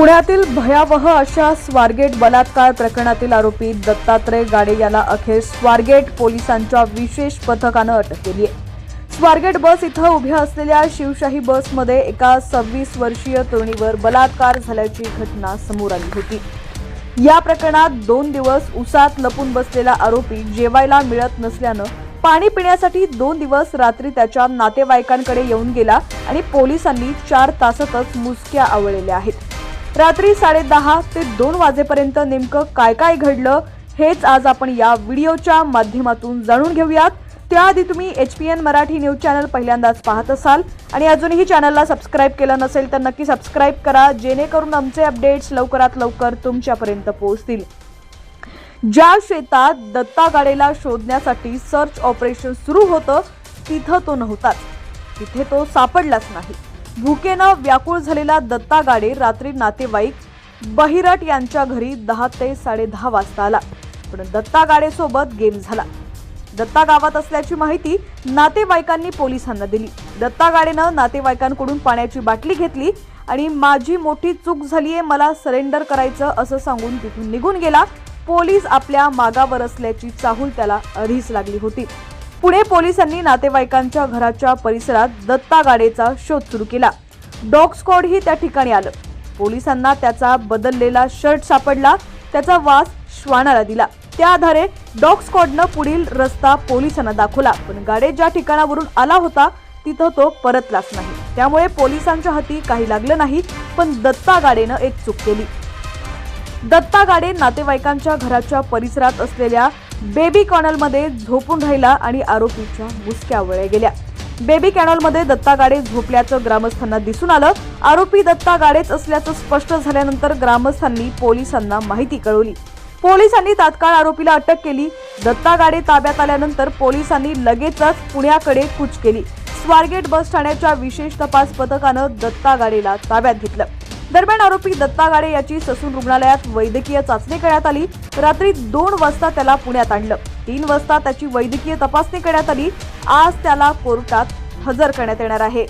पुण्यातील भयावह अशा स्वारगेट बलात्कार प्रकरणातील आरोपी दत्तात्रय गाडे याला अखेर स्वारगेट पोलिसांच्या विशेष पथकानं अटक केली आहे. स्वारगेट बस इथं उभ्या असलेल्या शिवशाही बसमध्ये एका सव्वीस वर्षीय तरुणीवर बलात्कार झाल्याची घटना समोर आली होती. या प्रकरणात दोन दिवस उसात लपून बसलेला आरोपी जेवायला मिळत नसल्यानं पाणी पिण्यासाठी दोन दिवस रात्री त्याच्या नातेवाईकांकडे येऊन गेला आणि पोलिसांनी चार तासातच मुसक्या आवळलेल्या आहेत. रात्री साडेदहा ते दोन वाजेपर्यंत नेमकं काय काय घडलं हेच आज आपण या व्हिडिओच्या माध्यमातून जाणून घेऊयात. त्याआधी तुम्ही H P N Marathi news channel पहिल्यांदाच पाहत असाल आणि अजूनही चॅनलला सबस्क्राईब केलं नसेल तर नक्की सबस्क्राईब करा जेणेकरून आमचे अपडेट्स लवकरात लवकर तुमच्यापर्यंत पोहोचतील. ज्या शेतात दत्ता गाडेला शोधण्यासाठी सर्च ऑपरेशन सुरू होतं तिथं तो नव्हताच. तिथे तो सापडलाच नाही. भुकेनं व्याकुळ झालेला दत्ता गाडे रात्री नातेवाईक बहिरट यांच्या घरी दहा ते साडेदहा वाजता आला. पण दत्ता गाडेसोबत गेम झाला. दत्ता गावात असल्याची माहिती नातेवाईकांनी पोलिसांना दिली. दत्ता गाडेनं नातेवाईकांकडून पाण्याची बाटली घेतली आणि माझी मोठी चूक झालीये मला सरेंडर करायचं असं सांगून तिथून निघून गेला. पोलीस आपल्या मागावर असल्याची चाहूल त्याला आधीच लागली होती. पुणे पोलिसांनी नातेवाईकांच्या घराच्या परिसरात दत्ता गाडेचा शोध सुरू केला. डॉग स्क्वॉडही त्या ठिकाणी आलं. पोलिसांना त्याचा बदललेला शर्ट सापडला त्याचा वास श्वानाला दिला. त्या आधारे डॉग स्क्वॉडनं पुढील रस्ता पोलिसांना दाखवला पण गाडे ज्या ठिकाणावरून आला होता तिथं तो परतलाच नाही. त्यामुळे पोलिसांच्या हाती काही लागलं नाही पण दत्ता गाडेनं एक चूक केली. दत्ता गाडे नातेवाईकांच्या घराच्या परिसरात असलेल्या बेबी कॉनलमध्ये झोपून राहिला आणि आरोपीच्या मुसक्या वळ्या गेल्या. बेबी कॅनॉलमध्ये दत्ता गाडे झोपल्याचं ग्रामस्थांना दिसून आलं. आरोपी दत्ता गाडेच असल्याचं स्पष्ट झाल्यानंतर ग्रामस्थांनी पोलिसांना माहिती कळवली. पोलिसांनी तात्काळ आरोपीला अटक केली. दत्ता गाडे ताब्यात आल्यानंतर पोलिसांनी लगेचच पुण्याकडे कूच केली. स्वारगेट बस ठाण्याच्या विशेष तपास पथकानं दत्ता गाडेला ताब्यात घेतलं. दरम्यान आरोपी दत्ता गाडे याची ससून रुग्णालयात वैद्यकीय चाचणी करण्यात आली. रात्री दोन वाजता त्याला पुण्यात आणलं. तीन वाजता त्याची वैद्यकीय तपासणी करण्यात आली. आज त्याला कोर्टात हजर करण्यात येणार आहे.